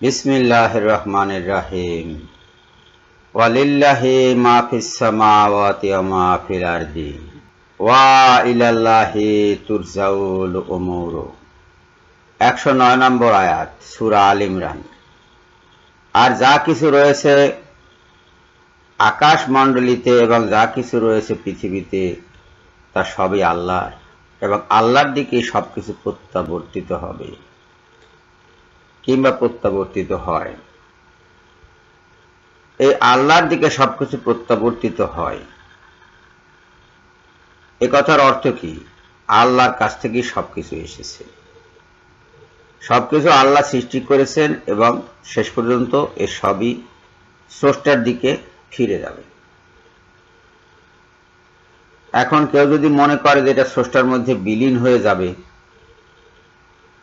বিসমিল্লাহ রহমান রাহিম। ওয়ালিল্লাহি মা ফিস সামাওয়াতি ওয়া মা ফিল আরদি। ওয়া ইলাল্লাহি তুরজাউল উমুর। একশো নয় নম্বর আয়াত, সূরা আল ইমরান। আর যা কিছু রয়েছে আকাশ মণ্ডলীতে এবং যা কিছু রয়েছে পৃথিবীতে, তা সবই আল্লাহর এবং আল্লাহর দিকে সবকিছু প্রত্যাবর্তিত হবে। কিংবা প্রত্যাবর্তিত হয়। এই আল্লাহর দিকে সবকিছু প্রত্যাবর্তিত হয়। এ কথার অর্থ কি? আল্লাহর কাছ থেকেই সবকিছু এসেছে। সবকিছু আল্লাহ সৃষ্টি করেছেন এবং শেষ পর্যন্ত এ সবই স্রষ্টার দিকে ফিরে যাবে। এখন কেউ যদি মনে করে যে এটা স্রষ্টার মধ্যে বিলীন হয়ে যাবে,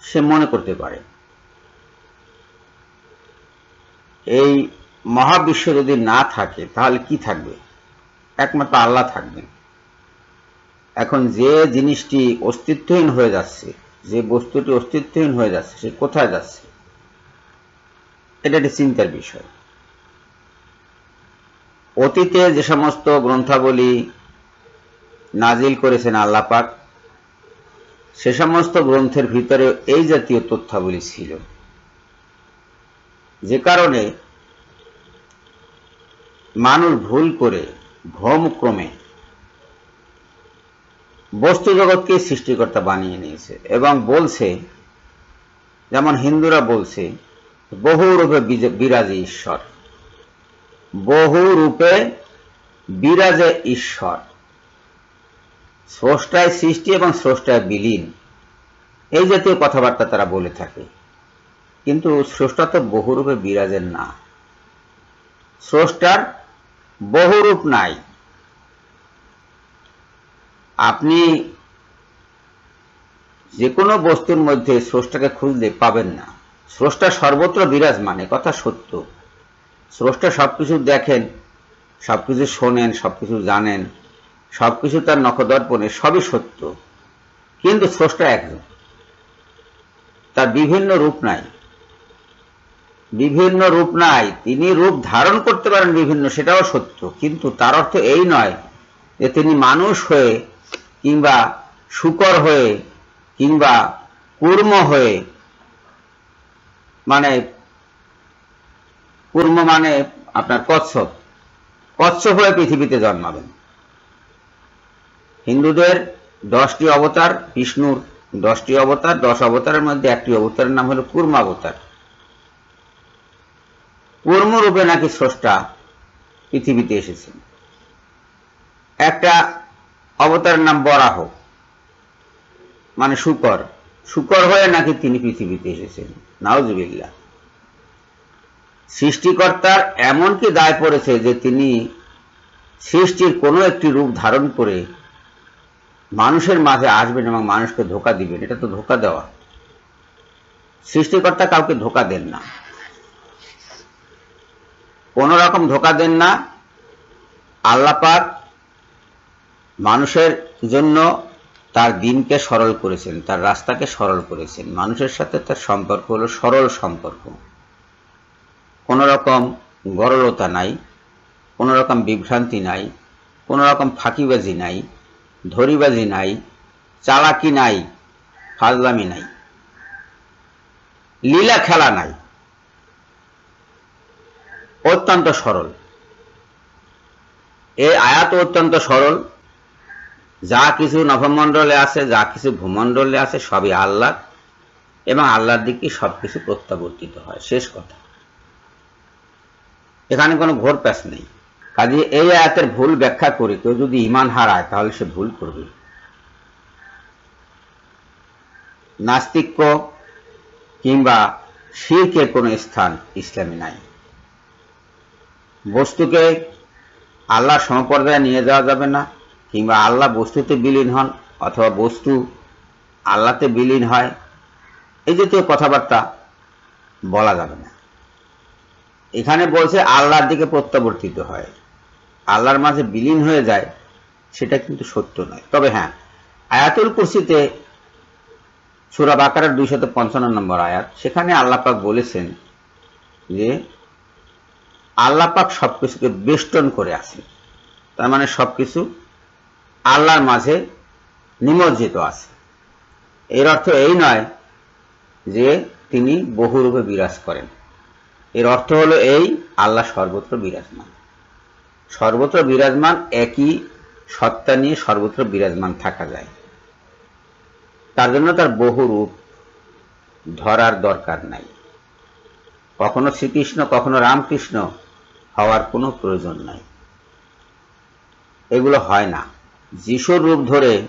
সে মনে করতে পারে। এই মহাবিশ্ব যদি না থাকে, তাহলে কি থাকবে? একমাত্র আল্লাহ থাকবেন এখন যে জিনিসটি অস্তিত্বহীন হয়ে যাচ্ছে, যে বস্তুটি অস্তিত্বহীন হয়ে যাচ্ছে, সে কোথায় যাচ্ছে? এটা একটি চিন্তার বিষয়। অতীতে যে সমস্ত গ্রন্থাবলী নাজিল করেছেন আল্লাপাক, সে সমস্ত গ্রন্থের ভিতরে এই জাতীয় তথ্যাবলী ছিল। যে কারণে মানুষ ভুল করে ভ্রমক্রমে বস্তু জগৎকে সৃষ্টিকর্তা বানিয়ে নিয়েছে এবং বলছে, যেমন হিন্দুরা বলছে, বহু রূপে বিরাজে ঈশ্বর। বহু রূপে বিরাজে ঈশ্বর। স্রষ্টায় সৃষ্টি এবং স্রষ্টায় বিলীন। এই জাতীয় কথাবার্তা তারা বলে থাকে। কিন্তু স্রষ্টা তো বহুরূপে বিরাজের না। স্রষ্টার বহুরূপ নাই। আপনি যে কোনো বস্তুর মধ্যে স্রষ্টাকে খুঁজলে পাবেন না। স্রষ্টা সর্বত্র বিরাজমান কথা সত্য। স্রষ্টা সবকিছু দেখেন, সবকিছু শোনেন, সবকিছু জানেন, সবকিছু তার নখদর্পণে, সবই সত্য। কিন্তু স্রষ্টা একজন। তার বিভিন্ন রূপ নাই। বিভিন্ন রূপ নাই, তিনি রূপ ধারণ করতে পারেন বিভিন্ন, সেটাও সত্য। কিন্তু তার অর্থ এই নয় যে তিনি মানুষ হয়ে কিংবা শুকর হয়ে কিংবা কুর্ম হয়ে মানে কুর্ম মানে আপনার কচ্ছপ কচ্ছপ হয়ে পৃথিবীতে জন্মাবেন। হিন্দুদের দশটি অবতার, বিষ্ণুর দশটি অবতার, দশ অবতারের মধ্যে একটি অবতারের নাম হল কুর্মাবতার। কর্মরূপে নাকি স্রষ্টা পৃথিবীতে এসেছেন একটা অবতারের নাম বরাহ মানে শুকর। শুকর হয়ে নাকি তিনি পৃথিবীতে এসেছেন। নাওজবিল্লা সৃষ্টিকর্তার এমন কি দায় পড়েছে যে তিনি সৃষ্টির কোনো একটি রূপ ধারণ করে মানুষের মাঝে আসবেন এবং মানুষকে ধোকা দিবেন। এটা তো ধোকা দেওয়া। সৃষ্টিকর্তা কাউকে ধোকা দেন না। কোন রকম ধোকা দেন না। আল্লাপাক মানুষের জন্য তার দিনকে সরল করেছেন, তার রাস্তাকে সরল করেছেন। মানুষের সাথে তার সম্পর্ক হলো সরল সম্পর্ক। কোন রকম গরলতা নাই কোন রকম বিভ্রান্তি নাই কোন রকম ফাঁকিবাজি নাই, ধরিবাজি নাই, চালাকি নাই, ফাজলামি নাই। লীলা খেলা নাই। অত্যন্ত সরল। এই আয়াত অত্যন্ত সরল। যা কিছু নভমণ্ডলে আছে, যা কিছু ভূমণ্ডলে আছে, সবই আল্লাহ এবং আল্লাহর দিকে সবকিছু প্রত্যাবর্তিত হয়। শেষ কথা। এখানে কোনো ঘোর প্যাস নেই। কাজে এই আয়াতের ভুল ব্যাখ্যা করে কেউ যদি ইমান হারায়, তাহলে সে ভুল করবে। নাস্তিক্য কিংবা শিরকের কোনো স্থান ইসলামে নাই। বস্তুকে আল্লাহ সমপর্যায়ে নিয়ে যাওয়া যাবে না, কিংবা আল্লাহ বস্তুতে বিলীন হন অথবা বস্তু আল্লাহতে বিলীন হয়, এই জাতীয় কথাবার্তা বলা যাবে না। এখানে বলছে আল্লাহর দিকে প্রত্যাবর্তিত হয়। আল্লাহর মাঝে বিলীন হয়ে যায়, সেটা কিন্তু সত্য নয়। তবে হ্যাঁ আয়াতুল কুরসিতে সুরা বাকারের দুইশত পঞ্চান্ন নম্বর আয়াত, সেখানে আল্লাপাক বলেছেন যে আল্লাপাক সব কিছুকে বেষ্টন করে আছে তার মানে সব কিছু আল্লাহর মাঝে নিমজ্জিত আছে। এর অর্থ এই নয় যে তিনি বহুরূপে বিরাজ করেন। এর অর্থ হলো এই, আল্লাহ সর্বত্র বিরাজমান। সর্বত্র বিরাজমান, একই সত্তা নিয়ে সর্বত্র বিরাজমান থাকা যায়। তার জন্য তার বহু রূপ ধরার দরকার নাই। কখনো শ্রীকৃষ্ণ, কখনো রামকৃষ্ণ হওয়ার কোনো প্রয়োজন নাই। এগুলো হয় না। যিশুর রূপ ধরে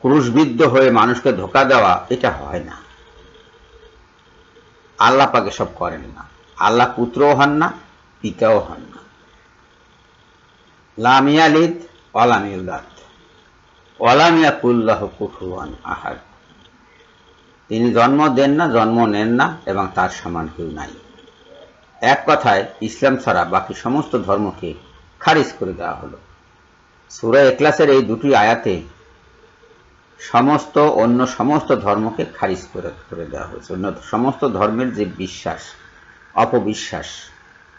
ক্রুশবিদ্ধ হয়ে মানুষকে ধোকা দেওয়া, এটা হয় না। আল্লাহ পাকে সব করেন না। আল্লাহ পুত্রও হন না, পিতাও হন না। লামিয়ালিদ অলামিউলাদ কুল্লাহ কুফুয়ান আহার তিনি জন্ম দেন না, জন্ম নেন না, এবং তার সমান কেউ নাই। এক কথায় ইসলাম ছাড়া বাকি সমস্ত ধর্মকে খারিজ করে দেওয়া হলো। সুরা এক্লাসের এই দুটি আয়াতে সমস্ত, অন্য সমস্ত ধর্মকে খারিজ করে করে দেওয়া হয়েছে। অন্য সমস্ত ধর্মের যে বিশ্বাস, অপবিশ্বাস,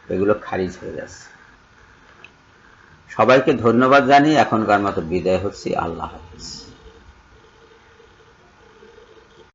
এগুলো খারিজ হয়ে যাচ্ছে। সবাইকে ধন্যবাদ জানিয়ে এখনকার মতো বিদায় হচ্ছি। আল্লাহ হাফিজ।